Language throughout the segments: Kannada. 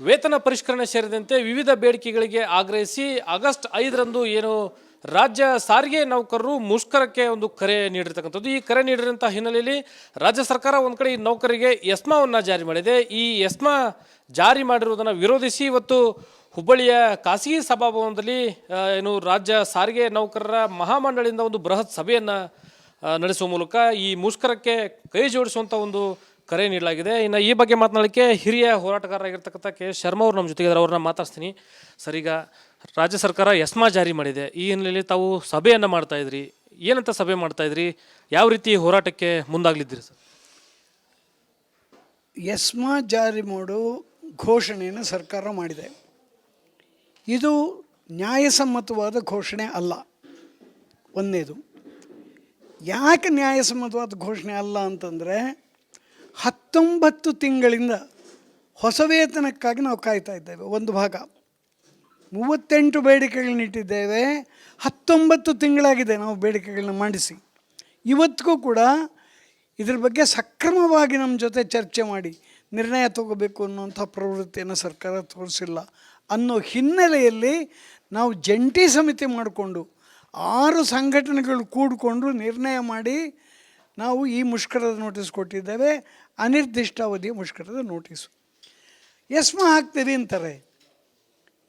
ವೇತನ ಪರಿಷ್ಕರಣೆ ಸೇರಿದಂತೆ ವಿವಿಧ ಬೇಡಿಕೆಗಳಿಗೆ ಆಗ್ರಹಿಸಿ ಆಗಸ್ಟ್ ಐದರಂದು ಏನು ರಾಜ್ಯ ಸಾರಿಗೆ ನೌಕರರು ಮುಷ್ಕರಕ್ಕೆ ಒಂದು ಕರೆ ನೀಡಿರ್ತಕ್ಕಂಥದ್ದು. ಈ ಕರೆ ನೀಡಿರುವಂಥ ಹಿನ್ನೆಲೆಯಲ್ಲಿ ರಾಜ್ಯ ಸರ್ಕಾರ ಒಂದು ಕಡೆ ಈ ನೌಕರಿಗೆ ಎಸ್ಮಾವನ್ನು ಜಾರಿ ಮಾಡಿದೆ. ಈ ಎಸ್ಮಾ ಜಾರಿ ಮಾಡಿರುವುದನ್ನು ವಿರೋಧಿಸಿ ಇವತ್ತು ಹುಬ್ಬಳ್ಳಿಯ ಖಾಸಗಿ ಸಭಾಭವನದಲ್ಲಿ ಏನು ರಾಜ್ಯ ಸಾರಿಗೆ ನೌಕರರ ಮಹಾಮಂಡಳಿಯಿಂದ ಒಂದು ಬೃಹತ್ ಸಭೆಯನ್ನು ನಡೆಸುವ ಮೂಲಕ ಈ ಮುಷ್ಕರಕ್ಕೆ ಕೈ ಜೋಡಿಸುವಂಥ ಒಂದು ಕರೆ ನೀಡಲಾಗಿದೆ. ಇನ್ನು ಈ ಬಗ್ಗೆ ಮಾತನಾಡಲಿಕ್ಕೆ ಹಿರಿಯ ಹೋರಾಟಗಾರರಾಗಿರ್ತಕ್ಕಂಥ ಕೆ ಎಸ್ ಶರ್ಮಾ ಅವರು ನಮ್ಮ ಜೊತೆಗೆ ಇದ್ದಾರೆ. ಅವ್ರನ್ನ ಮಾತಾಡ್ತೀನಿ ಸರ್ ಈಗ ರಾಜ್ಯ ಸರ್ಕಾರ ಎಸ್ಮಾ ಜಾರಿ ಮಾಡಿದೆ. ಈ ಹಿನ್ನೆಲೆಯಲ್ಲಿ ತಾವು ಸಭೆಯನ್ನು ಮಾಡ್ತಾ ಇದ್ರಿ. ಏನಂತ ಸಭೆ ಮಾಡ್ತಾ ಇದ್ರಿ? ಯಾವ ರೀತಿ ಹೋರಾಟಕ್ಕೆ ಮುಂದಾಗ್ಲಿದ್ದೀರಿ ಸರ್? ಎಸ್ಮಾ ಜಾರಿ ಮಾಡೋ ಘೋಷಣೆಯನ್ನು ಸರ್ಕಾರ ಮಾಡಿದೆ. ಇದು ನ್ಯಾಯಸಮ್ಮತವಾದ ಘೋಷಣೆ ಅಲ್ಲ. ಒಂದೇದು. ಯಾಕೆ ನ್ಯಾಯಸಮ್ಮತವಾದ ಘೋಷಣೆ ಅಲ್ಲ ಅಂತಂದರೆ ಹತ್ತೊಂಬತ್ತು ತಿಂಗಳಿಂದ ಹೊಸ ವೇತನಕ್ಕಾಗಿ ನಾವು ಕಾಯ್ತಾ ಇದ್ದೇವೆ. ಒಂದು ಭಾಗ. ಮೂವತ್ತೆಂಟು ಬೇಡಿಕೆಗಳನ್ನ ಇಟ್ಟಿದ್ದೇವೆ. ಹತ್ತೊಂಬತ್ತು ತಿಂಗಳಾಗಿದೆ ನಾವು ಬೇಡಿಕೆಗಳನ್ನ ಮಂಡಿಸಿ. ಇವತ್ತಿಗೂ ಕೂಡ ಇದ್ರ ಬಗ್ಗೆ ಸಕ್ರಮವಾಗಿ ನಮ್ಮ ಜೊತೆ ಚರ್ಚೆ ಮಾಡಿ ನಿರ್ಣಯ ತಗೋಬೇಕು ಅನ್ನುವಂಥ ಪ್ರವೃತ್ತಿಯನ್ನು ಸರ್ಕಾರ ತೋರಿಸಿಲ್ಲ ಅನ್ನೋ ಹಿನ್ನೆಲೆಯಲ್ಲಿ ನಾವು ಜಂಟಿ ಸಮಿತಿ ಮಾಡಿಕೊಂಡು ಆರು ಸಂಘಟನೆಗಳು ಕೂಡಿಕೊಂಡು ನಿರ್ಣಯ ಮಾಡಿ ನಾವು ಈ ಮುಷ್ಕರದ ನೋಟಿಸ್ ಕೊಟ್ಟಿದ್ದೇವೆ ಅನಿರ್ದಿಷ್ಟಾವಧಿಯ ಮುಷ್ಕರದ ನೋಟಿಸು. ಎಸ್ಮ ಹಾಕ್ತೀವಿ ಅಂತಾರೆ.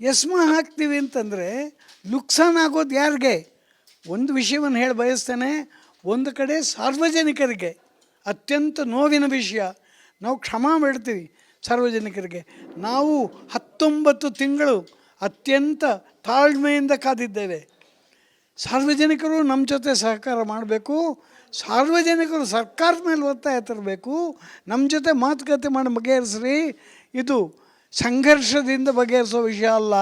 ಎಸ್ಮ ಹಾಕ್ತೀವಿ ಅಂತಂದರೆ ನುಕ್ಸಾನ್ ಆಗೋದು ಯಾರಿಗೆ? ಒಂದು ವಿಷಯವನ್ನು ಹೇಳಿ ಬಯಸ್ತೇನೆ, ಒಂದು ಕಡೆ ಸಾರ್ವಜನಿಕರಿಗೆ, ಅತ್ಯಂತ ನೋವಿನ ವಿಷಯ. ನಾವು ಕ್ಷಮಾ ಬಿಡ್ತೀವಿ ಸಾರ್ವಜನಿಕರಿಗೆ. ನಾವು ಹತ್ತೊಂಬತ್ತು ತಿಂಗಳು ಅತ್ಯಂತ ತಾಳ್ಮೆಯಿಂದ ಕಾದಿದ್ದೇವೆ. ಸಾರ್ವಜನಿಕರು ನಮ್ಮ ಜೊತೆ ಸಹಕಾರ ಮಾಡಬೇಕು ಸಾರ್ವಜನಿಕರು ಸರ್ಕಾರದ ಮೇಲೆ ಒತ್ತಾಯ ತರಬೇಕು. ನಮ್ಮ ಜೊತೆ ಮಾತುಕತೆ ಮಾಡಿ ಬಗೆಹರಿಸ್ರಿ. ಇದು ಸಂಘರ್ಷದಿಂದ ಬಗೆಹರಿಸೋ ವಿಷಯ ಅಲ್ಲ,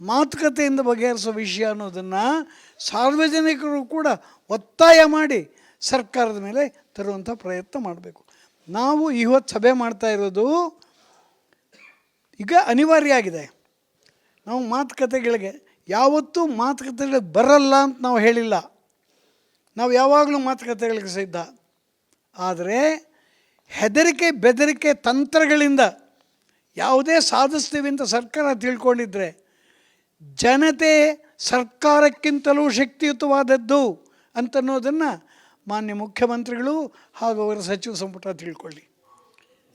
ಮಾತುಕತೆಯಿಂದ ಬಗೆಹರಿಸೋ ವಿಷಯ ಅನ್ನೋದನ್ನು ಸಾರ್ವಜನಿಕರು ಕೂಡ ಒತ್ತಾಯ ಮಾಡಿ ಸರ್ಕಾರದ ಮೇಲೆ ತರುವಂಥ ಪ್ರಯತ್ನ ಮಾಡಬೇಕು. ನಾವು ಇವತ್ತು ಸಭೆ ಮಾಡ್ತಾ ಇರೋದು ಈಗ ಅನಿವಾರ್ಯ ಆಗಿದೆ. ನಾವು ಮಾತುಕತೆಗಳಿಗೆ ಯಾವತ್ತೂ ಮಾತುಕತೆಗಳಿಗೆ ಬರಲ್ಲ ಅಂತ ನಾವು ಹೇಳಿಲ್ಲ. ನಾವು ಯಾವಾಗಲೂ ಮಾತುಕತೆಗಳಿಗೆ ಸಿದ್ಧ. ಆದರೆ ಹೆದರಿಕೆ, ಬೆದರಿಕೆ ತಂತ್ರಗಳಿಂದ ಯಾವುದೇ ಸಾಧಿಸ್ತೀವಿ ಅಂತ ಸರ್ಕಾರ ತಿಳ್ಕೊಂಡಿದ್ರೆ ಜನತೆ ಸರ್ಕಾರಕ್ಕಿಂತಲೂ ಶಕ್ತಿಯುತವಾದದ್ದು ಅಂತನ್ನೋದನ್ನು ಮಾನ್ಯ ಮುಖ್ಯಮಂತ್ರಿಗಳು ಹಾಗೂ ಅವರ ಸಚಿವ ಸಂಪುಟ ತಿಳ್ಕೊಳ್ಳಿ.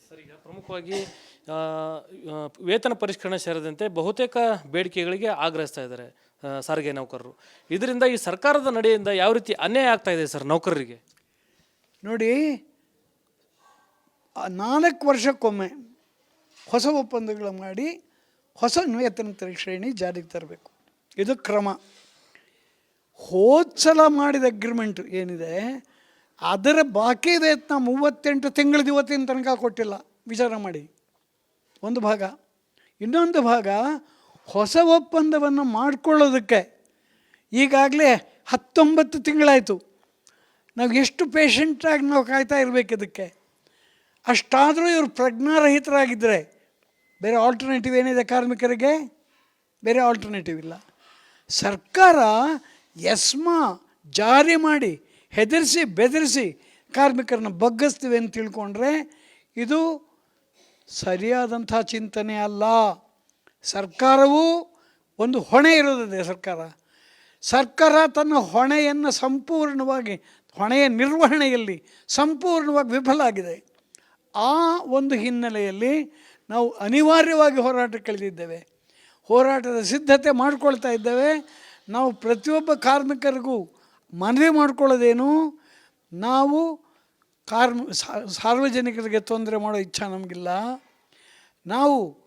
ಸರ್ ಪ್ರಮುಖವಾಗಿ ವೇತನ ಪರಿಷ್ಕರಣೆ ಸೇರಿದಂತೆ ಬಹುತೇಕ ಬೇಡಿಕೆಗಳಿಗೆ ಆಗ್ರಹಿಸ್ತಾ ಇದ್ದಾರೆ ಸಾರಿಗೆ ನೌಕರರು. ಇದರಿಂದ ಈ ಸರ್ಕಾರದ ನಡೆಯಿಂದ ಯಾವ ರೀತಿ ಅನ್ಯಾಯ ಆಗ್ತಾ ಇದೆ ಸರ್ ನೌಕರರಿಗೆ? ನೋಡಿ ನಾಲ್ಕು ವರ್ಷಕ್ಕೊಮ್ಮೆ ಹೊಸ ಒಪ್ಪಂದಗಳು ಮಾಡಿ ಹೊಸ ವೇತನ ಶ್ರೇಣಿ ಜಾರಿಗೆ ತರಬೇಕು. ಇದು ಕ್ರಮ. ಹೋದ್ಸಲ ಮಾಡಿದ ಅಗ್ರಿಮೆಂಟ್ ಏನಿದೆ, ಅದರ ಬಾಕಿ ವೇತನ ಮೂವತ್ತೆಂಟು ತಿಂಗಳದ ಇವತ್ತಿನ ತನಕ ಕೊಟ್ಟಿಲ್ಲ, ವಿಚಾರ ಮಾಡಿ. ಒಂದು ಭಾಗ. ಇನ್ನೊಂದು ಭಾಗ ಹೊಸ ಒಪ್ಪಂದವನ್ನು ಮಾಡಿಕೊಳ್ಳೋದಕ್ಕೆ ಈಗಾಗಲೇ ಹತ್ತೊಂಬತ್ತು ತಿಂಗಳಾಯಿತು. ನಾವು ಎಷ್ಟು ಪೇಷಂಟಾಗಿ ನಾವು ಕಾಯ್ತಾ ಇರಬೇಕು ಇದಕ್ಕೆ. ಅಷ್ಟಾದರೂ ಇವರು ಪ್ರಜ್ಞಾರಹಿತರಾಗಿದ್ದರೆ ಬೇರೆ ಆಲ್ಟರ್ನೇಟಿವ್ ಏನಿದೆ ಕಾರ್ಮಿಕರಿಗೆ? ಬೇರೆ ಆಲ್ಟರ್ನೇಟಿವ್ ಇಲ್ಲ. ಸರ್ಕಾರ ಎಸ್ಮಾ ಜಾರಿ ಮಾಡಿ ಹೆದರಿಸಿ ಬೆದರಿಸಿ ಕಾರ್ಮಿಕರನ್ನ ಬಗ್ಗಿಸ್ತೀವಿ ಅಂತ ತಿಳ್ಕೊಂಡ್ರೆ ಇದು ಸರಿಯಾದಂಥ ಚಿಂತನೆ ಅಲ್ಲ. ಸರ್ಕಾರವು ಒಂದು ಹೊಣೆ ಇರೋದಿದೆ ಸರ್ಕಾರ. ಸರ್ಕಾರ ತನ್ನ ಹೊಣೆಯನ್ನು ಸಂಪೂರ್ಣವಾಗಿ, ಹೊಣೆಯ ನಿರ್ವಹಣೆಯಲ್ಲಿ ಸಂಪೂರ್ಣವಾಗಿ ವಿಫಲ ಆಗಿದೆ. ಆ ಒಂದು ಹಿನ್ನೆಲೆಯಲ್ಲಿ ನಾವು ಅನಿವಾರ್ಯವಾಗಿ ಹೋರಾಟಕ್ಕಿಳಿದಿದ್ದೇವೆ ಹೋರಾಟದ ಸಿದ್ಧತೆ ಮಾಡಿಕೊಳ್ತಾ ಇದ್ದೇವೆ. ನಾವು ಪ್ರತಿಯೊಬ್ಬ ಕಾರ್ಮಿಕರಿಗೂ ಮನವಿ ಮಾಡ್ಕೊಳ್ಳೋದೇನು? ನಾವು ಕಾರ್ಮ ಸಾರ್ವಜನಿಕರಿಗೆ ತೊಂದರೆ ಮಾಡೋ ಇಚ್ಛಾ ನಮಗಿಲ್ಲ. ನಾವು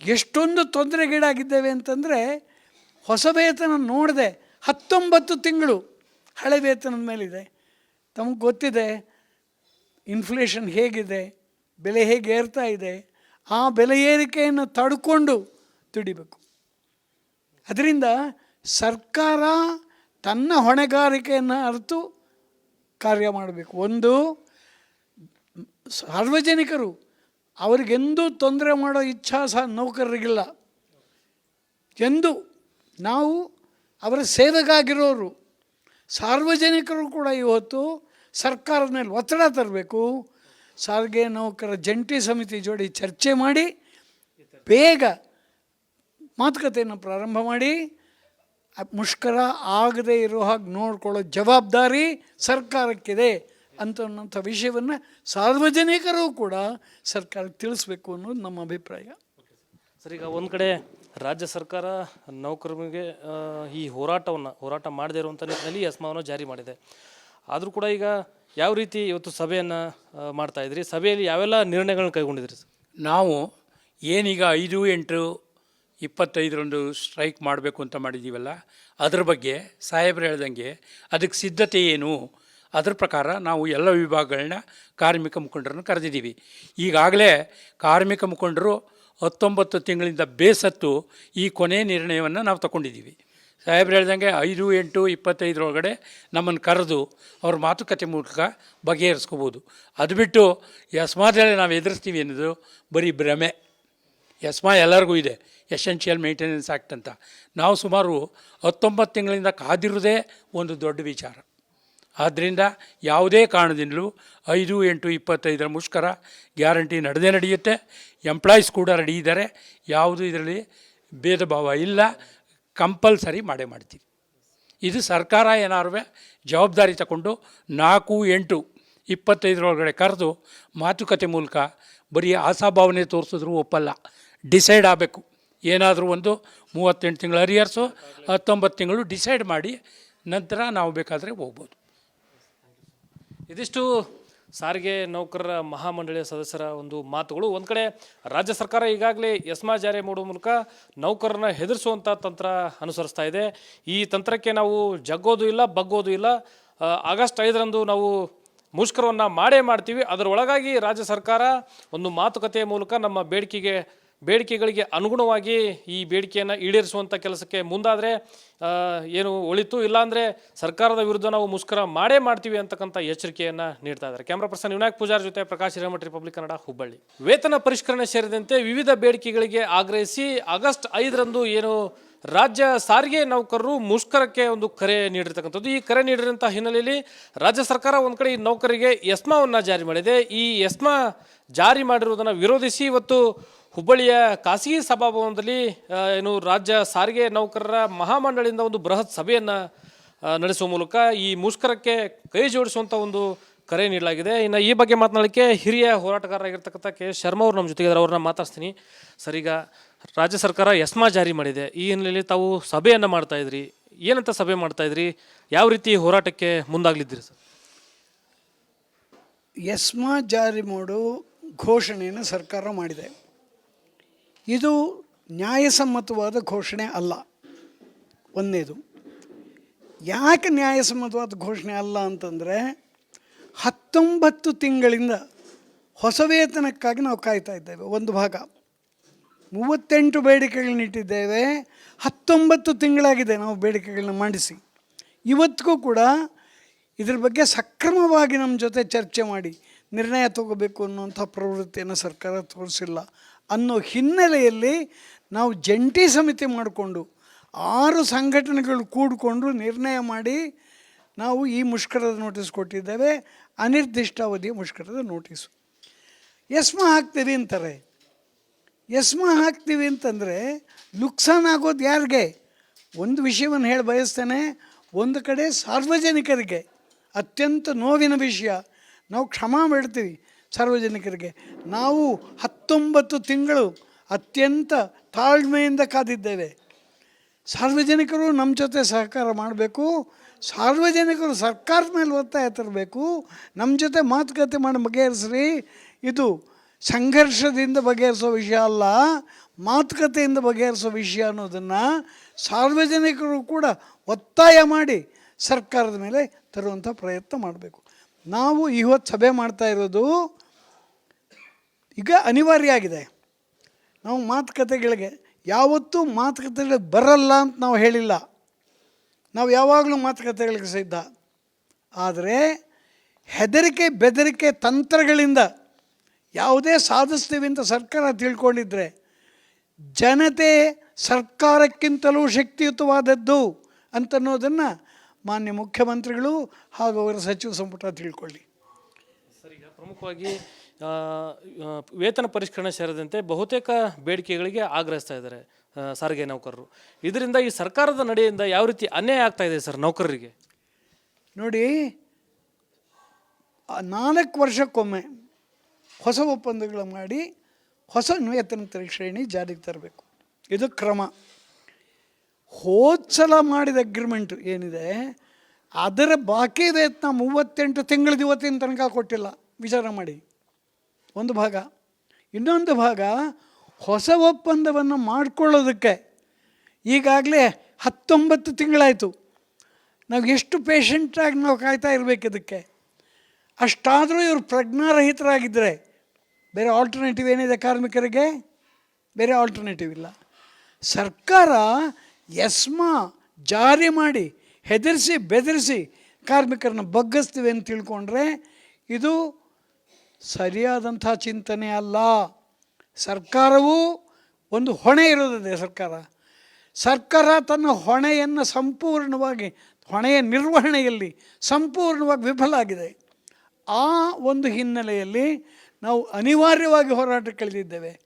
ಎಷ್ಟೊಂದು ತೊಂದರೆಗೀಡಾಗಿದ್ದೇವೆ ಅಂತಂದರೆ, ಹೊಸ ವೇತನ ನೋಡದೆ ಹತ್ತೊಂಬತ್ತು ತಿಂಗಳು ಹಳೆ ವೇತನದ ಮೇಲಿದೆ. ತಮಗೆ ಗೊತ್ತಿದೆ ಇನ್ಫ್ಲೇಷನ್ ಹೇಗಿದೆ, ಬೆಲೆ ಹೇಗೆ ಏರ್ತಾ ಇದೆ, ಆ ಬೆಲೆ ಏರಿಕೆಯನ್ನು ತಡ್ಕೊಂಡು ದುಡಿಬೇಕು. ಅದರಿಂದ ಸರ್ಕಾರ ತನ್ನ ಹೊಣೆಗಾರಿಕೆಯನ್ನು ಅರಿತು ಕಾರ್ಯ ಮಾಡಬೇಕು. ಒಂದು, ಸಾರ್ವಜನಿಕರು ಅವರಿಗೆಂದೂ ತೊಂದರೆ ಮಾಡೋ ಇಚ್ಛಾ ಸಹ ನೌಕರರಿಗಿಲ್ಲ. ಎಂದು ನಾವು ಅವರ ಸೇವೆಗಾಗಿರೋರು ಸಾರ್ವಜನಿಕರು ಕೂಡ ಇವತ್ತು ಸರ್ಕಾರದ ಮೇಲೆ ಒತ್ತಡ ತರಬೇಕು. ಸಾರಿಗೆ ನೌಕರ ಜಂಟಿ ಸಮಿತಿ ಜೋಡಿ ಚರ್ಚೆ ಮಾಡಿ, ಬೇಗ ಮಾತುಕತೆಯನ್ನು ಪ್ರಾರಂಭ ಮಾಡಿ ಮುಷ್ಕರ ಆಗದೇ ಇರೋ ಹಾಗೆ ನೋಡ್ಕೊಳ್ಳೋ ಜವಾಬ್ದಾರಿ ಸರ್ಕಾರಕ್ಕಿದೆ ಅಂತನ್ನೋಂಥ ವಿಷಯವನ್ನು ಸಾರ್ವಜನಿಕರು ಕೂಡ ಸರ್ಕಾರಕ್ಕೆ ತಿಳಿಸ್ಬೇಕು ಅನ್ನೋದು ನಮ್ಮ ಅಭಿಪ್ರಾಯ. ಸರ್ ಈಗ ಒಂದು ಕಡೆ ರಾಜ್ಯ ಸರ್ಕಾರ ನೌಕರರಿಗೆ ಈ ಹೋರಾಟವನ್ನು ಹೋರಾಟ ಮಾಡದೇ ಇರುವಂಥ ನಿಟ್ಟಿನಲ್ಲಿ ಅಸ್ಮಾವನ್ನು ಜಾರಿ ಮಾಡಿದೆ. ಆದರೂ ಕೂಡ ಈಗ ಯಾವ ರೀತಿ ಇವತ್ತು ಸಭೆಯನ್ನು ಮಾಡ್ತಾ ಇದ್ರಿ? ಸಭೆಯಲ್ಲಿ ಯಾವೆಲ್ಲ ನಿರ್ಣಯಗಳನ್ನು ಕೈಗೊಂಡಿದ್ರಿ ಸರ್? ನಾವು ಏನೀಗ ಐದು ಎಂಟು ಇಪ್ಪತ್ತೈದರಂದು ಸ್ಟ್ರೈಕ್ ಮಾಡಬೇಕು ಅಂತ ಮಾಡಿದ್ದೀವಲ್ಲ, ಅದ್ರ ಬಗ್ಗೆ ಸಾಹೇಬ್ರು ಹೇಳ್ದಂಗೆ ಅದಕ್ಕೆ ಸಿದ್ಧತೆ ಏನು? ಅದ್ರ ಪ್ರಕಾರ ನಾವು ಎಲ್ಲ ವಿಭಾಗಗಳನ್ನ ಕಾರ್ಮಿಕ ಮುಖಂಡರನ್ನು ಕರೆದಿದ್ದೀವಿ. ಈಗಾಗಲೇ ಕಾರ್ಮಿಕ ಮುಖಂಡರು ಹತ್ತೊಂಬತ್ತು ತಿಂಗಳಿಂದ ಬೇಸತ್ತು ಈ ಕೊನೆ ನಿರ್ಣಯವನ್ನು ನಾವು ತಗೊಂಡಿದ್ದೀವಿ. ಸಾಹೇಬ್ರು ಹೇಳ್ದಂಗೆ ಐದು ಎಂಟು ಇಪ್ಪತ್ತೈದರೊಳಗಡೆ ನಮ್ಮನ್ನು ಕರೆದು ಅವ್ರ ಮಾತುಕತೆ ಮೂಲಕ ಬಗೆಹರಿಸ್ಕೋಬೋದು. ಅದು ಬಿಟ್ಟು ಯಸ್ಮಾದಲ್ಲಿ ನಾವು ಎದುರಿಸ್ತೀವಿ ಅನ್ನೋದು ಬರೀ ಭ್ರಮೆ. ಎಸ್ಮಾ ಎಲ್ಲರಿಗೂ ಇದೆ. ಎಸೆನ್ಷಿಯಲ್ ಮೇಂಟೆನೆನ್ಸ್ ಆ್ಯಕ್ಟ್ ಅಂತ. ನಾವು ಸುಮಾರು ಹತ್ತೊಂಬತ್ತು ತಿಂಗಳಿಂದ ಕಾದಿರೋದೇ ಒಂದು ದೊಡ್ಡ ವಿಚಾರ. ಆದ್ದರಿಂದ ಯಾವುದೇ ಕಾರಣದಿಂದಲೂ ಐದು ಎಂಟು ಇಪ್ಪತ್ತೈದರ ಮುಷ್ಕರ ಗ್ಯಾರಂಟಿ ನಡೆದೇ ನಡೆಯುತ್ತೆ. ಎಂಪ್ಲಾಯೀಸ್ ಕೂಡ ರೆಡಿ ಇದ್ದಾರೆ. ಯಾವುದು ಇದರಲ್ಲಿ ಭೇದ ಭಾವ ಇಲ್ಲ. ಕಂಪಲ್ಸರಿ ಮಾಡೇ ಮಾಡ್ತೀವಿ. ಇದು ಸರ್ಕಾರ ಏನಾರು ಜವಾಬ್ದಾರಿ ತಗೊಂಡು ನಾಲ್ಕು ಎಂಟು ಇಪ್ಪತ್ತೈದರೊಳಗಡೆ ಕರೆದು ಮಾತುಕತೆ ಮೂಲಕ ಬರೀ ಆಶಾಭಾವನೆ ತೋರಿಸಿದ್ರು ಒಪ್ಪಲ್ಲ. ಡಿಸೈಡ್ ಆಗಬೇಕು. ಏನಾದರೂ ಒಂದು ಮೂವತ್ತೆಂಟು ತಿಂಗಳು ಅರಿಯರ್ಸು ಹತ್ತೊಂಬತ್ತು ತಿಂಗಳು ಡಿಸೈಡ್ ಮಾಡಿ ನಂತರ ನಾವು ಬೇಕಾದರೆ ಹೋಗ್ಬೋದು. ಇದಿಷ್ಟು ಸಾರಿಗೆ ನೌಕರರ ಮಹಾಮಂಡಳಿಯ ಸದಸ್ಯರ ಒಂದು ಮಾತುಗಳು. ಒಂದು ಕಡೆ ರಾಜ್ಯ ಸರ್ಕಾರ ಈಗಾಗಲೇ ಎಸ್ಮಾ ಜಾರಿ ಮಾಡುವ ಮೂಲಕ ನೌಕರರನ್ನ ಹೆದರಿಸುವಂಥ ತಂತ್ರ ಅನುಸರಿಸ್ತಾ ಇದೆ. ಈ ತಂತ್ರಕ್ಕೆ ನಾವು ಜಗ್ಗೋದು ಇಲ್ಲ, ಬಗ್ಗೋದು ಇಲ್ಲ. ಆಗಸ್ಟ್ ಐದರಂದು ನಾವು ಮುಷ್ಕರವನ್ನು ಮಾಡೇ ಮಾಡ್ತೀವಿ. ಅದರೊಳಗಾಗಿ ರಾಜ್ಯ ಸರ್ಕಾರ ಒಂದು ಮಾತುಕತೆಯ ಮೂಲಕ ನಮ್ಮ ಬೇಡಿಕೆಗೆ ಬೇಡಿಕೆಗಳಿಗೆ ಅನುಗುಣವಾಗಿ ಈ ಬೇಡಿಕೆಯನ್ನು ಈಡೇರಿಸುವಂಥ ಕೆಲಸಕ್ಕೆ ಮುಂದಾದರೆ ಏನು ಒಳಿತು ಇಲ್ಲಾಂದರೆ ಸರ್ಕಾರದ ವಿರುದ್ಧ ನಾವು ಮುಷ್ಕರ ಮಾಡೇ ಮಾಡ್ತೀವಿ ಅಂತಕ್ಕಂಥ ಎಚ್ಚರಿಕೆಯನ್ನು ನೀಡ್ತಾ ಇದ್ದಾರೆ. ಕ್ಯಾಮ್ರಾ ಪರ್ಸನ್ ವಿನಾಯಕ್ ಪೂಜಾರ್ ಜೊತೆ ಪ್ರಕಾಶ್ ಹಿರೇಮಠ, ರಿಪಬ್ಲಿಕ್ ಕನ್ನಡ, ಹುಬ್ಬಳ್ಳಿ. ವೇತನ ಪರಿಷ್ಕರಣೆ ಸೇರಿದಂತೆ ವಿವಿಧ ಬೇಡಿಕೆಗಳಿಗೆ ಆಗ್ರಹಿಸಿ ಆಗಸ್ಟ್ ಐದರಂದು ಏನು ರಾಜ್ಯ ಸಾರಿಗೆ ನೌಕರರು ಮುಷ್ಕರಕ್ಕೆ ಒಂದು ಕರೆ ನೀಡಿರ್ತಕ್ಕಂಥದ್ದು. ಈ ಕರೆ ನೀಡಿರುವಂಥ ಹಿನ್ನೆಲೆಯಲ್ಲಿ ರಾಜ್ಯ ಸರ್ಕಾರ ಒಂದು ಕಡೆ ಈ ನೌಕರರಿಗೆ ಎಸ್ಮಾವನ್ನು ಜಾರಿ ಮಾಡಿದೆ. ಈ ಎಸ್ಮಾ ಜಾರಿ ಮಾಡಿರುವುದನ್ನು ವಿರೋಧಿಸಿ ಇವತ್ತು ಹುಬ್ಬಳ್ಳಿಯ ಖಾಸಗಿ ಸಭಾಭವನದಲ್ಲಿ ಏನು ರಾಜ್ಯ ಸಾರಿಗೆ ನೌಕರರ ಮಹಾಮಂಡಳಿಯಿಂದ ಒಂದು ಬೃಹತ್ ಸಭೆಯನ್ನು ನಡೆಸುವ ಮೂಲಕ ಈ ಮುಷ್ಕರಕ್ಕೆ ಕೈ ಜೋಡಿಸುವಂಥ ಒಂದು ಕರೆ ನೀಡಲಾಗಿದೆ. ಇನ್ನು ಈ ಬಗ್ಗೆ ಮಾತನಾಡಲಿಕ್ಕೆ ಹಿರಿಯ ಹೋರಾಟಗಾರರಾಗಿರ್ತಕ್ಕಂಥ ಕೆ ಎಸ್ ಶರ್ಮಾ ಅವರು ನಮ್ಮ ಜೊತೆಗೆ. ಅವ್ರನ್ನ ಮಾತಾಡ್ತೀನಿ ಸರ್, ಈಗ ರಾಜ್ಯ ಸರ್ಕಾರ ಎಸ್ಮಾ ಜಾರಿ ಮಾಡಿದೆ. ಈ ಹಿನ್ನೆಲೆಯಲ್ಲಿ ತಾವು ಸಭೆಯನ್ನು ಮಾಡ್ತಾ ಇದ್ರಿ. ಏನಂತ ಸಭೆ ಮಾಡ್ತಾ ಇದ್ರಿ? ಯಾವ ರೀತಿ ಹೋರಾಟಕ್ಕೆ ಮುಂದಾಗ್ಲಿದ್ದೀರಿ ಸರ್? ಎಸ್ಮಾ ಜಾರಿ ಮಾಡೋ ಘೋಷಣೆಯನ್ನು ಸರ್ಕಾರ ಮಾಡಿದೆ. ಇದು ನ್ಯಾಯಸಮ್ಮತವಾದ ಘೋಷಣೆ ಅಲ್ಲ. ಒಂದೇದು, ಯಾಕೆ ನ್ಯಾಯಸಮ್ಮತವಾದ ಘೋಷಣೆ ಅಲ್ಲ ಅಂತಂದರೆ, ಹತ್ತೊಂಬತ್ತು ತಿಂಗಳಿಂದ ಹೊಸ ವೇತನಕ್ಕಾಗಿ ನಾವು ಕಾಯ್ತಾ ಇದ್ದೇವೆ, ಒಂದು ಭಾಗ. ಮೂವತ್ತೆಂಟು ಬೇಡಿಕೆಗಳನ್ನಿಟ್ಟಿದ್ದೇವೆ ಹತ್ತೊಂಬತ್ತು ತಿಂಗಳಾಗಿದೆ ನಾವು ಬೇಡಿಕೆಗಳನ್ನ ಮಾಡಿಸಿ. ಇವತ್ತಿಗೂ ಕೂಡ ಇದ್ರ ಬಗ್ಗೆ ಸಕ್ರಮವಾಗಿ ನಮ್ಮ ಜೊತೆ ಚರ್ಚೆ ಮಾಡಿ ನಿರ್ಣಯ ತಗೋಬೇಕು ಅನ್ನುವಂಥ ಪ್ರವೃತ್ತಿಯನ್ನು ಸರ್ಕಾರ ತೋರಿಸಿಲ್ಲ. ಅನ್ನೋ ಹಿನ್ನೆಲೆಯಲ್ಲಿ ನಾವು ಜಂಟಿ ಸಮಿತಿ ಮಾಡಿಕೊಂಡು ಆರು ಸಂಘಟನೆಗಳು ಕೂಡಿಕೊಂಡು ನಿರ್ಣಯ ಮಾಡಿ ನಾವು ಈ ಮುಷ್ಕರದ ನೋಟಿಸ್ ಕೊಟ್ಟಿದ್ದೇವೆ. ಅನಿರ್ದಿಷ್ಟಾವಧಿಯ ಮುಷ್ಕರದ ನೋಟಿಸು. ಎಸ್ಮ ಹಾಕ್ತೀವಿ ಅಂತಾರೆ. ಎಸ್ಮ ಹಾಕ್ತೀವಿ ಅಂತಂದರೆ ನುಕ್ಸಾನ್ ಆಗೋದು ಯಾರಿಗೆ? ಒಂದು ವಿಷಯವನ್ನು ಹೇಳಿ ಬಯಸ್ತೇನೆ. ಒಂದು ಕಡೆ ಸಾರ್ವಜನಿಕರಿಗೆ ಅತ್ಯಂತ ನೋವಿನ ವಿಷಯ. ನಾವು ಕ್ಷಮಾ ಬೇಡ್ತೀವಿ. ಸಾರ್ವಜನಿಕರಿಗೆ, ನಾವು ಹತ್ತೊಂಬತ್ತು ತಿಂಗಳು ಅತ್ಯಂತ ತಾಳ್ಮೆಯಿಂದ ಕಾದಿದ್ದೇವೆ. ಸಾರ್ವಜನಿಕರು ನಮ್ಮ ಜೊತೆ ಸಹಕಾರ ಮಾಡಬೇಕು, ಸಾರ್ವಜನಿಕರು ಸರ್ಕಾರದ ಮೇಲೆ ಒತ್ತಾಯ ತರಬೇಕು, ನಮ್ಮ ಜೊತೆ ಮಾತುಕತೆ ಮಾಡಿ ಬಗೆಹರಿಸ್ರಿ. ಇದು ಸಂಘರ್ಷದಿಂದ ಬಗೆಹರಿಸೋ ವಿಷಯ ಅಲ್ಲ, ಮಾತುಕತೆಯಿಂದ ಬಗೆಹರಿಸೋ ವಿಷಯ ಅನ್ನೋದನ್ನು ಸಾರ್ವಜನಿಕರು ಕೂಡ ಒತ್ತಾಯ ಮಾಡಿ ಸರ್ಕಾರದ ಮೇಲೆ ತರುವಂಥ ಪ್ರಯತ್ನ ಮಾಡಬೇಕು. ನಾವು ಇವತ್ತು ಸಭೆ ಮಾಡ್ತಾ ಇರೋದು ಈಗ ಅನಿವಾರ್ಯ ಆಗಿದೆ ನಾವು ಮಾತುಕತೆಗಳಿಗೆ ಯಾವತ್ತೂ ಮಾತುಕತೆಗಳು ಬರಲ್ಲ ಅಂತ ನಾವು ಹೇಳಿಲ್ಲ. ನಾವು ಯಾವಾಗಲೂ ಮಾತುಕತೆಗಳಿಗೆ ಸಿದ್ಧ. ಆದರೆ ಹೆದರಿಕೆ, ಬೆದರಿಕೆ ತಂತ್ರಗಳಿಂದ ಯಾವುದೇ ಸಾಧಿಸ್ತೀವಿ ಅಂತ ಸರ್ಕಾರ ತಿಳ್ಕೊಂಡಿದ್ರೆ ಜನತೆ ಸರ್ಕಾರಕ್ಕಿಂತಲೂ ಶಕ್ತಿಯುತವಾದದ್ದು ಅಂತನ್ನೋದನ್ನು ಮಾನ್ಯ ಮುಖ್ಯಮಂತ್ರಿಗಳು ಹಾಗೂ ಅವರ ಸಚಿವ ಸಂಪುಟ ತಿಳ್ಕೊಳ್ಳಿ. ಸರಿ ಪ್ರಮುಖವಾಗಿ ವೇತನ ಪರಿಷ್ಕರಣೆ ಸೇರಿದಂತೆ ಬಹುತೇಕ ಬೇಡಿಕೆಗಳಿಗೆ ಆಗ್ರಹಿಸ್ತಾ ಇದ್ದಾರೆ ಸಾರಿಗೆ ನೌಕರರು. ಇದರಿಂದ ಈ ಸರ್ಕಾರದ ನಡೆಯಿಂದ ಯಾವ ರೀತಿ ಅನ್ಯಾಯ ಆಗ್ತಾ ಇದೆ ಸರ್ ನೌಕರರಿಗೆ? ನೋಡಿ ನಾಲ್ಕು ವರ್ಷಕ್ಕೊಮ್ಮೆ ಹೊಸ ಒಪ್ಪಂದಗಳು ಮಾಡಿ ಹೊಸ ವೇತನ ಶ್ರೇಣಿ ಜಾರಿಗೆ ತರಬೇಕು. ಇದು ಕ್ರಮ. ಹೋದ ಸಲ ಮಾಡಿದ ಅಗ್ರಿಮೆಂಟ್ ಏನಿದೆ, ಅದರ ಬಾಕಿ ವೇತನ ಮೂವತ್ತೆಂಟು ತಿಂಗಳದ ಇವತ್ತಿನ ತನಕ ಕೊಟ್ಟಿಲ್ಲ, ವಿಚಾರ ಮಾಡಿ. ಒಂದು ಭಾಗ. ಇನ್ನೊಂದು ಭಾಗ ಹೊಸ ಒಪ್ಪಂದವನ್ನು ಮಾಡಿಕೊಳ್ಳೋದಕ್ಕೆ ಈಗಾಗಲೇ ಹತ್ತೊಂಬತ್ತು ತಿಂಗಳಾಯಿತು. ನಾವು ಎಷ್ಟು ಪೇಷಂಟಾಗಿ ನಾವು ಕಾಯ್ತಾ ಇರಬೇಕು ಇದಕ್ಕೆ. ಅಷ್ಟಾದರೂ ಇವರು ಪ್ರಜ್ಞಾರಹಿತರಾಗಿದ್ದರೆ ಬೇರೆ ಆಲ್ಟರ್ನೇಟಿವ್ ಏನಿದೆ ಕಾರ್ಮಿಕರಿಗೆ? ಬೇರೆ ಆಲ್ಟರ್ನೇಟಿವ್ ಇಲ್ಲ. ಸರ್ಕಾರ ಎಸ್ಮಾ ಜಾರಿ ಮಾಡಿ ಹೆದರಿಸಿ ಬೆದರಿಸಿ ಕಾರ್ಮಿಕರನ್ನ ಬಗ್ಗಿಸ್ತೀವಿ ಅಂತ ತಿಳ್ಕೊಂಡ್ರೆ ಇದು ಸರಿಯಾದಂಥ ಚಿಂತನೆ ಅಲ್ಲ. ಸರ್ಕಾರವು ಒಂದು ಹೊಣೆ ಇರೋದಿದೆ ಸರ್ಕಾರ. ಸರ್ಕಾರ ತನ್ನ ಹೊಣೆಯನ್ನು ಸಂಪೂರ್ಣವಾಗಿ, ಹೊಣೆಯ ನಿರ್ವಹಣೆಯಲ್ಲಿ ಸಂಪೂರ್ಣವಾಗಿ ವಿಫಲ ಆಗಿದೆ. ಆ ಒಂದು ಹಿನ್ನೆಲೆಯಲ್ಲಿ ನಾವು ಅನಿವಾರ್ಯವಾಗಿ ಹೋರಾಟಕ್ಕಿಳಿದಿದ್ದೇವೆ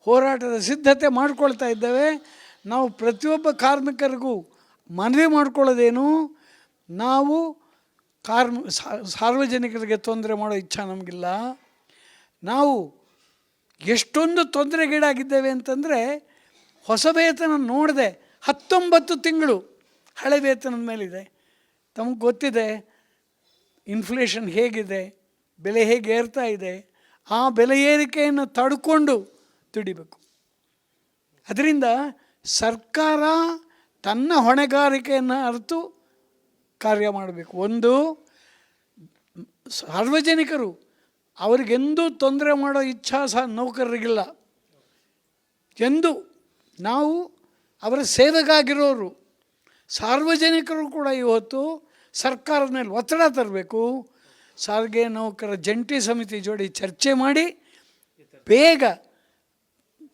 ಹೋರಾಟದ ಸಿದ್ಧತೆ ಮಾಡಿಕೊಳ್ತಾ ಇದ್ದೇವೆ. ನಾವು ಪ್ರತಿಯೊಬ್ಬ ಕಾರ್ಮಿಕರಿಗೂ ಮನವಿ ಮಾಡಿಕೊಳ್ಳೋದೇನು? ನಾವು ಕಾರ್ಮಿ ಸಾರ್ವಜನಿಕರಿಗೆ ತೊಂದರೆ ಮಾಡೋ ಇಚ್ಛೆ ನಮಗಿಲ್ಲ. ನಾವು ಎಷ್ಟೊಂದು ತೊಂದರೆಗೀಡಾಗಿದ್ದೇವೆ ಅಂತಂದರೆ ಹೊಸ ವೇತನ ನೋಡಿದೆ ಹತ್ತೊಂಬತ್ತು ತಿಂಗಳು ಹಳೆ ವೇತನದ ಮೇಲಿದೆ. ತಮಗೆ ಗೊತ್ತಿದೆ ಇನ್ಫ್ಲೇಷನ್ ಹೇಗಿದೆ, ಬೆಲೆ ಹೇಗೆ ಏರ್ತಾ ಇದೆ, ಆ ಬೆಲೆ ಏರಿಕೆಯನ್ನು ತಡ್ಕೊಂಡು ದುಡಿಬೇಕು. ಅದರಿಂದ ಸರ್ಕಾರ ತನ್ನ ಹೊಣೆಗಾರಿಕೆಯನ್ನು ಅರಿತು ಕಾರ್ಯ ಮಾಡಬೇಕು. ಒಂದು, ಸಾರ್ವಜನಿಕರು ಅವರಿಗೆಂದೂ ತೊಂದರೆ ಮಾಡೋ ಇಚ್ಛಾ ಸಹ ನೌಕರರಿಗಿಲ್ಲ. ಎಂದು ನಾವು ಅವರ ಸೇವೆಗಾಗಿರೋರು ಸಾರ್ವಜನಿಕರು ಕೂಡ ಇವತ್ತು ಸರ್ಕಾರದ ಮೇಲೆ ಒತ್ತಡ ತರಬೇಕು. ಸಾರಿಗೆ ನೌಕರ ಜಂಟಿ ಸಮಿತಿ ಜೋಡಿ ಚರ್ಚೆ ಮಾಡಿ, ಬೇಗ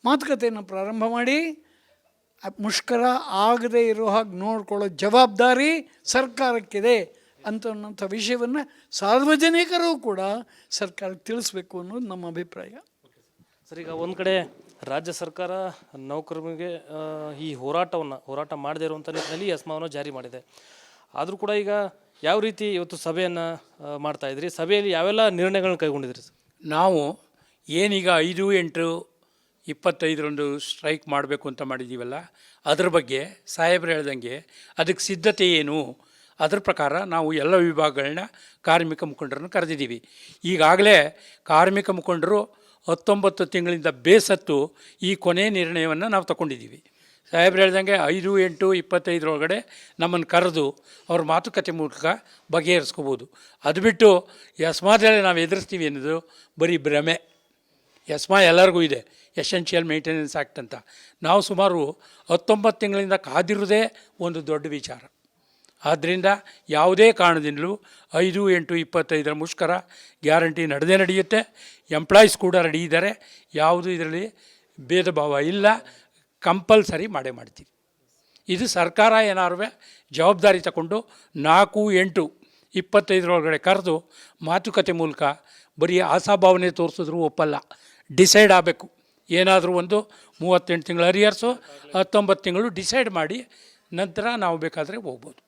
ಮಾತುಕತೆಯನ್ನು ಪ್ರಾರಂಭ ಮಾಡಿ ಮುಷ್ಕರ ಆಗದೇ ಇರೋ ಹಾಗೆ ನೋಡ್ಕೊಳ್ಳೋ ಜವಾಬ್ದಾರಿ ಸರ್ಕಾರಕ್ಕಿದೆ ಅಂತನ್ನುವಂಥ ವಿಷಯವನ್ನು ಸಾರ್ವಜನಿಕರು ಕೂಡ ಸರ್ಕಾರಕ್ಕೆ ತಿಳಿಸ್ಬೇಕು ಅನ್ನೋದು ನಮ್ಮ ಅಭಿಪ್ರಾಯ. ಸರ್ ಈಗ ಒಂದು ಕಡೆ ರಾಜ್ಯ ಸರ್ಕಾರ ನೌಕರರಿಗೆ ಈ ಹೋರಾಟವನ್ನು ಹೋರಾಟ ಮಾಡದೇ ಇರುವಂಥ ನಿಟ್ಟಿನಲ್ಲಿ ಅಸ್ಮಾವನ್ನು ಜಾರಿ ಮಾಡಿದೆ. ಆದರೂ ಕೂಡ ಈಗ ಯಾವ ರೀತಿ ಇವತ್ತು ಸಭೆಯನ್ನು ಮಾಡ್ತಾಯಿದ್ರಿ ಸಭೆಯಲ್ಲಿ ಯಾವೆಲ್ಲ ನಿರ್ಣಯಗಳನ್ನ ಕೈಗೊಂಡಿದ್ರಿ ಸರ್? ನಾವು ಏನೀಗ ಐದು ಎಂಟು ಇಪ್ಪತ್ತೈದರಂದು ಸ್ಟ್ರೈಕ್ ಮಾಡಬೇಕು ಅಂತ ಮಾಡಿದ್ದೀವಲ್ಲ, ಅದ್ರ ಬಗ್ಗೆ ಸಾಹೇಬ್ರು ಹೇಳ್ದಂಗೆ ಅದಕ್ಕೆ ಸಿದ್ಧತೆ ಏನು? ಅದ್ರ ಪ್ರಕಾರ ನಾವು ಎಲ್ಲ ವಿಭಾಗಗಳನ್ನ ಕಾರ್ಮಿಕ ಮುಖಂಡರನ್ನು ಕರೆದಿದ್ದೀವಿ. ಈಗಾಗಲೇ ಕಾರ್ಮಿಕ ಮುಖಂಡರು ಹತ್ತೊಂಬತ್ತು ತಿಂಗಳಿಂದ ಬೇಸತ್ತು ಈ ಕೊನೆ ನಿರ್ಣಯವನ್ನು ನಾವು ತಗೊಂಡಿದ್ದೀವಿ. ಸಾಹೇಬ್ರು ಹೇಳ್ದಂಗೆ ಐದು ಎಂಟು ಇಪ್ಪತ್ತೈದರೊಳಗಡೆ ನಮ್ಮನ್ನು ಕರೆದು ಅವ್ರ ಮಾತುಕತೆ ಮೂಲಕ ಬಗೆಹರಿಸ್ಕೋಬೋದು. ಅದು ಬಿಟ್ಟು ಯಸ್ಮಾದಲ್ಲಿ ನಾವು ಎದುರಿಸ್ತೀವಿ ಅನ್ನೋದು ಬರೀ ಭ್ರಮೆ. ಎಸ್ಮಾ ಎಲ್ಲರಿಗೂ ಇದೆ. ಎಸೆನ್ಷಿಯಲ್ ಮೇಂಟೆನೆನ್ಸ್ ಆ್ಯಕ್ಟ್ ಅಂತ. ನಾವು ಸುಮಾರು ಹತ್ತೊಂಬತ್ತು ತಿಂಗಳಿಂದ ಕಾದಿರೋದೇ ಒಂದು ದೊಡ್ಡ ವಿಚಾರ. ಆದ್ದರಿಂದ ಯಾವುದೇ ಕಾರಣದಿಂದಲೂ ಐದು ಎಂಟು ಇಪ್ಪತ್ತೈದರ ಮುಷ್ಕರ ಗ್ಯಾರಂಟಿ ನಡೆದೇ ನಡೆಯುತ್ತೆ. ಎಂಪ್ಲಾಯೀಸ್ ಕೂಡ ರೆಡಿ ಇದ್ದಾರೆ. ಯಾವುದು ಇದರಲ್ಲಿ ಭೇದ ಭಾವ ಇಲ್ಲ. ಕಂಪಲ್ಸರಿ ಮಾಡೇ ಮಾಡ್ತೀವಿ. ಇದು ಸರ್ಕಾರ ಏನಾರು ಜವಾಬ್ದಾರಿ ತಗೊಂಡು ನಾಲ್ಕು ಎಂಟು ಇಪ್ಪತ್ತೈದರೊಳಗಡೆ ಕರೆದು ಮಾತುಕತೆ ಮೂಲಕ ಬರೀ ಆಶಾಭಾವನೆ ತೋರಿಸಿದ್ರು ಒಪ್ಪಲ್ಲ. ಡಿಸೈಡ್ ಆಗಬೇಕು. ಏನಾದರೂ ಒಂದು ಮೂವತ್ತೆಂಟು ತಿಂಗಳು ಅರಿಯರ್ಸು ಹತ್ತೊಂಬತ್ತು ತಿಂಗಳು ಡಿಸೈಡ್ ಮಾಡಿ ನಂತರ ನಾವು ಬೇಕಾದರೆ ಹೋಗ್ಬೋದು.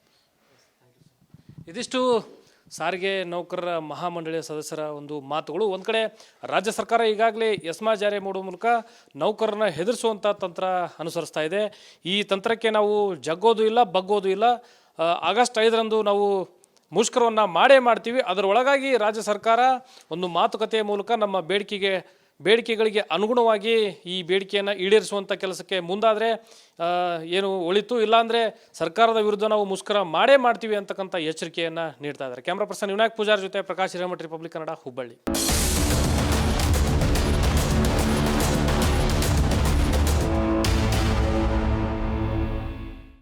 ಇದಿಷ್ಟು ಸಾರಿಗೆ ನೌಕರರ ಮಹಾಮಂಡಳಿಯ ಸದಸ್ಯರ ಒಂದು ಮಾತುಗಳು. ಒಂದು ಕಡೆ ರಾಜ್ಯ ಸರ್ಕಾರ ಈಗಾಗಲೇ ಎಸ್ಮಾ ಜಾರಿ ಮಾಡುವ ಮೂಲಕ ನೌಕರರನ್ನ ಹೆದರಿಸುವಂಥ ತಂತ್ರ ಅನುಸರಿಸ್ತಾ ಇದೆ. ಈ ತಂತ್ರಕ್ಕೆ ನಾವು ಜಗ್ಗೋದು ಇಲ್ಲ, ಬಗ್ಗೋದು ಇಲ್ಲ. ಆಗಸ್ಟ್ ಐದರಂದು ನಾವು ಮುಷ್ಕರವನ್ನು ಮಾಡೇ ಮಾಡ್ತೀವಿ. ಅದರೊಳಗಾಗಿ ರಾಜ್ಯ ಸರ್ಕಾರ ಒಂದು ಮಾತುಕತೆಯ ಮೂಲಕ ನಮ್ಮ ಬೇಡಿಕೆಗೆ ಬೇಡಿಕೆಗಳಿಗೆ ಅನುಗುಣವಾಗಿ ಈ ಬೇಡಿಕೆಯನ್ನು ಈಡೇರಿಸುವಂಥ ಕೆಲಸಕ್ಕೆ ಮುಂದಾದರೆ ಏನು ಒಳಿತು ಇಲ್ಲಾಂದರೆ ಸರ್ಕಾರದ ವಿರುದ್ಧ ನಾವು ಮುಷ್ಕರ ಮಾಡೇ ಮಾಡ್ತೀವಿ ಅಂತಕ್ಕಂಥ ಎಚ್ಚರಿಕೆಯನ್ನು ನೀಡ್ತಾ ಇದ್ದಾರೆ. ಕ್ಯಾಮ್ರಾ ಪರ್ಸನ್ ವಿನಾಯಕ್ ಪೂಜಾರ್ ಜೊತೆ ಪ್ರಕಾಶ್ ಹಿರೇಮಠ್, ರಿಪಬ್ಲಿಕ್ ಕನ್ನಡ, ಹುಬ್ಬಳ್ಳಿ.